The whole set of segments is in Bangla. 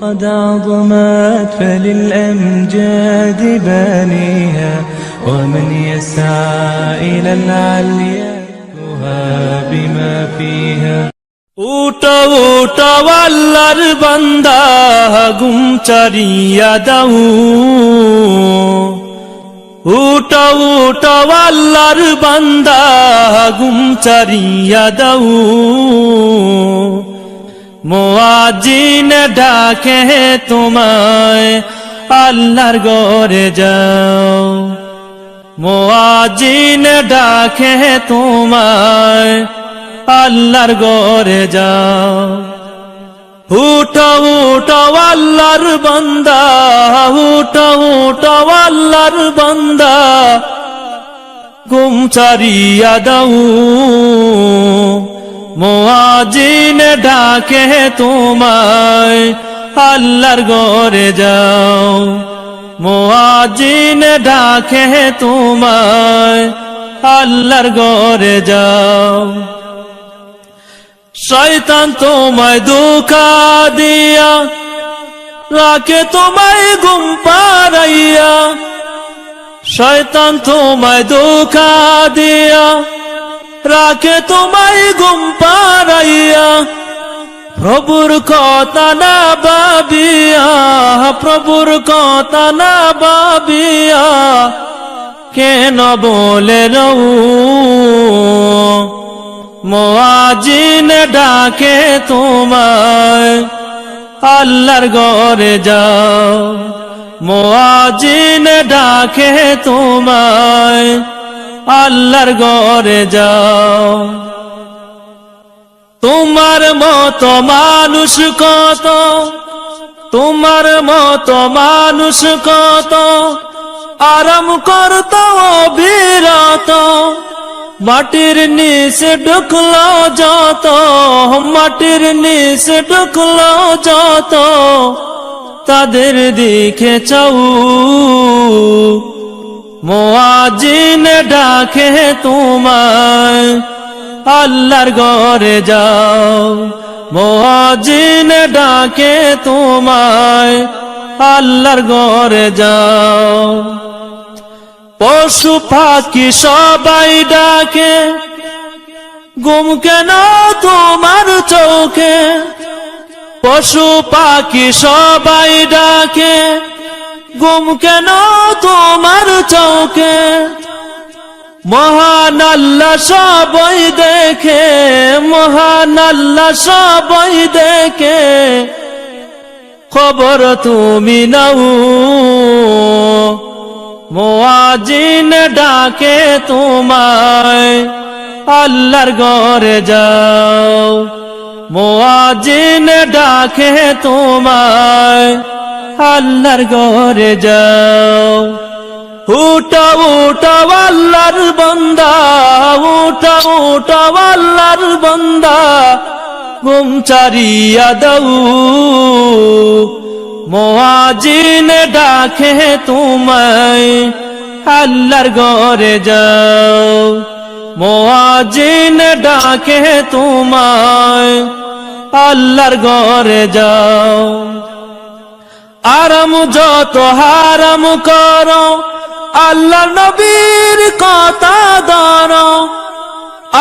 قد عظمت فللأمجاد بانيها ومن يسعى إلى العليا بما فيها উটো উটো আল্লাহর বান্দা গুম চারিয়া দাও উটো উটো আল্লাহর বান্দা গুম চারিয়া দাও মোয়াজিন ডাকে তোমায়, আল্লাহর গরে যাও। মোয়াজিন ডাকে তোমায়, আল্লাহর গরে যাও। উঠো উঠো আল্লাহর বান্দা উঠো উঠো আল্লাহর বান্দা গুম চারিয়া দাও। মোয়াজিন ডাকে তোমায়, আল্লাহর গরে যাও। মোয়াজিন ডাকে তোমায়, আল্লাহর গরে যাও। শয়তান তোমায় দুঃখা দিয়া রাখে তোমায় গুম পারাইয়া শয়তান তোমায় দুঃখা দিয়া রাখে তোমায় গুম পারাইয়া প্রভুর কথা না বাবিয়া প্রভুর কথা না বাবিয়া কেন বলে রউ মোয়াজিন ডাকে তোমায়, আল্লাহর গরে যাও। মোয়াজিন ডাকে তোমায় আল্লাহর গরে যাও। তোমার মত মানুষ কত? তোমার মত মানুষ কত? আরাম করত বিরত মাটির নিচে ঢুকলো যত, মাটির নিচে ঢুকলো যত। তাদের দিকে চাউ মোয়াজিন ডাকে তোমায়, আল্লাহর ঘরে যাও। মোয়াজিন ডাকে তোমায়, আল্লাহর ঘরে যাও। পশু পাখি সবাই ডাকে, গুম কেন তোমার চৌকে পশু পাখি সবাই ডাকে গুম কেন তোমার চৌকে মহান আল্লাহ সবাই দেখে, মহান আল্লাহ সবাই দেখে। খবর তুমি নাও, মোয়াজিন ডাকে তোমায়, আল্লাহর ঘরে যাও। মোয়াজিন ডাকে তোমায় আল্লাহর ঘরে যাও। উঠা উঠা আল্লাহর বন্দা উঠা উঠা আল্লাহর বন্দা। গুম চারিয়া দাও। মোয়াজিন ডাকে তোমায়, আল্লাহর ঘরে যাও। মোয়াজিন ডাকে তোমায়, আল্লাহর ঘরে যাও। আরাম যত হারাম করো, আল্লাহ নবীর কথা ধরো।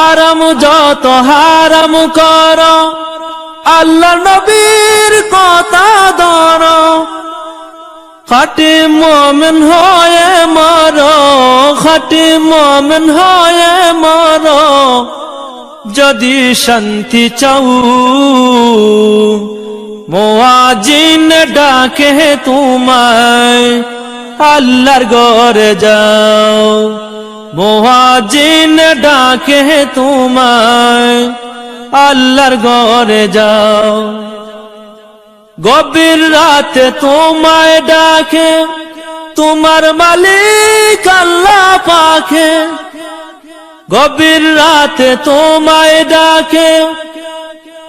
আরাম যত হারাম করো, আল্লাহ নবীর কথা ধরো। খাটি মমিন হয়ে মারো, খাটি মমিন হয়ে মারো। যদি শান্তি চাও মোয়াজিন ডাকে তোমায়, আল্লাহর ঘরে যাও। মোহাজিন ডাকে তোমায়, আল্লাহর ঘরে যাও। গভীর রাতে তোমায় ডাকে, তোমার মালিক আল্লাহ পাখে গভীর রাতে তোমায় ডাকে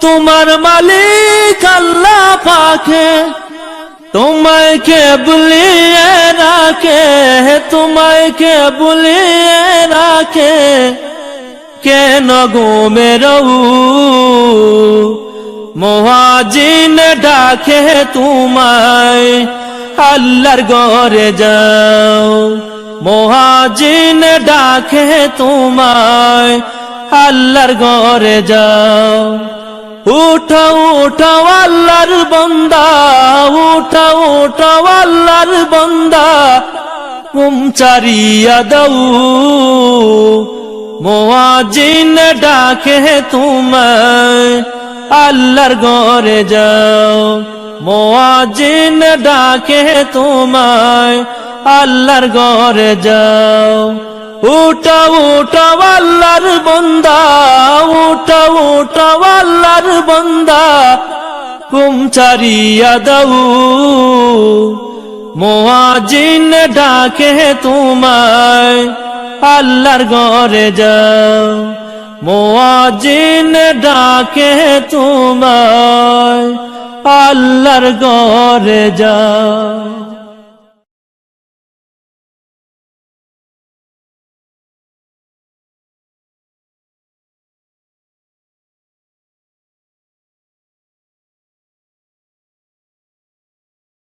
তোমার মালিক আল্লাহ পাখে তোমায় কে বুলিয়ে রাখে, তোমায় কে বুলিয়ে রাখে, কেন গোমে রউ মহাজিন ডাকে তোমায়, আল্লাহর ঘরে যাও। মহাজিন ডাকে তোমায়, আল্লাহর ঘরে যাও। উঠো উঠো আল্লাহর বন্দা উঠো উঠো আল্লাহর বন্দা। ঘুম চারিয়া দৌ মোয়াজিন ডাকে তোমায়, আল্লাহর ঘরে যাও। মোয়াজিন ডাকে তোমায়, আল্লাহর ঘরে যাও। উঠো উঠো আল্লাহর বন্দা, উঠো উঠো আল্লাহর বন্দা। ঘুম চারিয়া দৌ মোয়াজিন ডাকে তোমায়, আল্লাহর ঘরে যাও। মোয়াজিন ডাকে তোমায়, আল্লাহর ঘরে যাও।